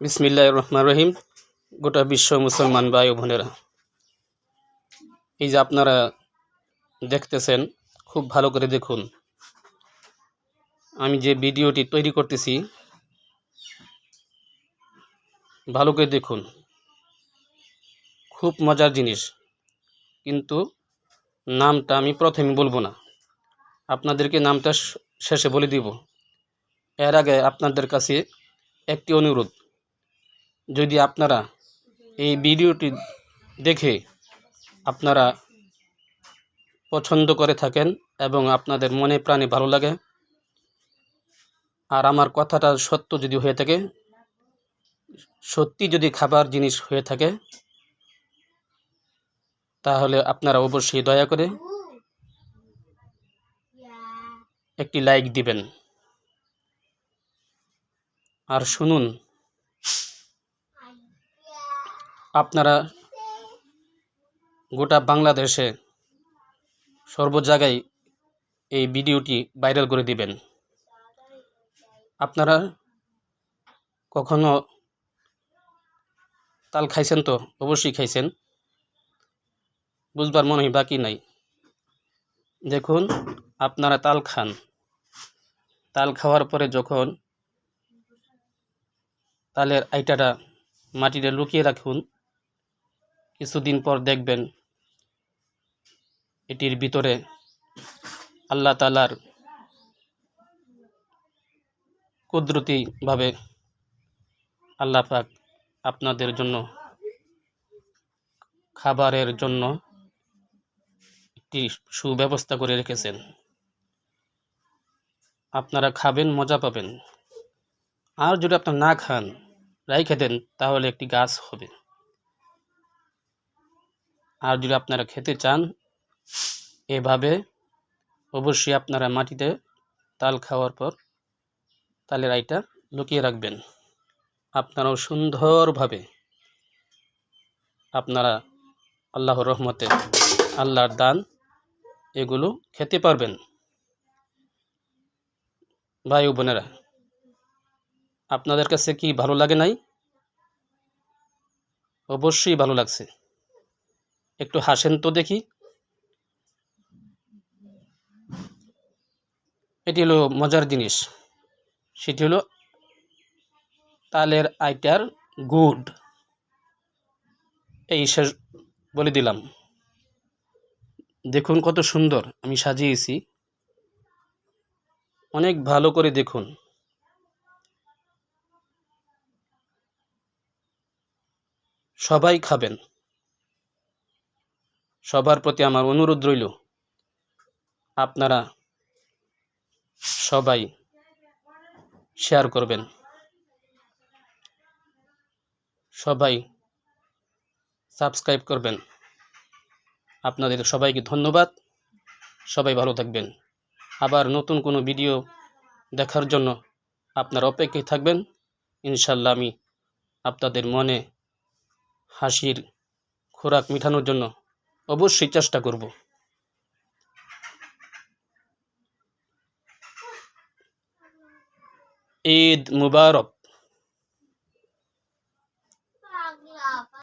বিসমিল্লাহ রহমান রহিম গোটা বিশ্ব মুসলমান ভাই ও বোনেরা, এই যে আপনারা দেখতেছেন, খুব ভালো করে দেখুন। আমি যে ভিডিওটি তৈরি করতেছি, ভালো করে দেখুন। খুব মজার জিনিস, কিন্তু নামটা আমি প্রথমে বলব না। আপনাদেরকে নামটা শেষে বলে দিব। এর আগে আপনাদের কাছে একটি অনুরোধ যদি আপনারা এই ভিডিওটি দেখে আপনারা পছন্দ করে থাকেন এবং আপনাদের মনে প্রাণে ভালো লাগে, আর আমার কথাটা সত্য যদি হয়ে থাকে, সত্যি যদি খাবার জিনিস হয়ে থাকে, তাহলে আপনারা অবশ্যই দয়া করে একটি লাইক দিবেন। আর শুনুন। আপনারা গোটা বাংলাদেশে সর্ব জায়গায় এই ভিডিওটি ভাইরাল করে দিবেন। আপনারা কখনো তাল খাইছেন তো? অবশ্যই খাইছেন। বুঝবার মনে হয় বাকি নাই। দেখুন, আপনারা তাল খান। তাল খাওয়ার পরে যখন তালের আইটাটা মাটিতে লুকিয়ে রাখুন কিছুদিন পর দেখবেন এটির ভিতরে আল্লাহ তালার কুদরতিভাবে আল্লাহ পাক আপনাদের জন্য খাবারের জন্য একটি সুব্যবস্থা করে রেখেছেন। আপনারা খাবেন, মজা পাবেন। আর যদি আপনার না খান রাই খেতেন তাহলে একটি গাছ হবে। আর যদি আপনারা খেতে চান, এভাবে অবশ্যই আপনারা মাটিতে তাল খাওয়ার পর তালের আইটা লুকিয়ে রাখবেন। আপনারাও সুন্দরভাবে আপনারা আল্লাহর রহমতে আল্লাহর দান এগুলো খেতে পারবেন। ভাই ও বোনেরা, আপনাদের কাছে কি ভালো লাগে নাই? অবশ্যই ভালো লাগছে। একটু হাসেন তো দেখি। এটি হলো মজার জিনিস। সেটি হলো তালের আইটার গুড। এই শেষ বলে দিলাম। দেখুন কত সুন্দর আমি সাজিয়েছি। অনেক ভালো করে দেখুন। সবাই খাবেন। সবার প্রতি আমার অনুরোধ রইল, আপনারা সবাই শেয়ার করবেন। সবাই সাবস্ক্রাইব করবেন। আপনাদের সবাইকে ধন্যবাদ। সবাই ভালো থাকবেন। আবার নতুন কোনো ভিডিও দেখার জন্য আপনারা অপেক্ষায় থাকবেন। ইনশাল্লাহ আমি আপনাদের মনে হাসির খোরাক মিঠানোর জন্য অবশ্যই চেষ্টা করব। ঈদ মুবারক।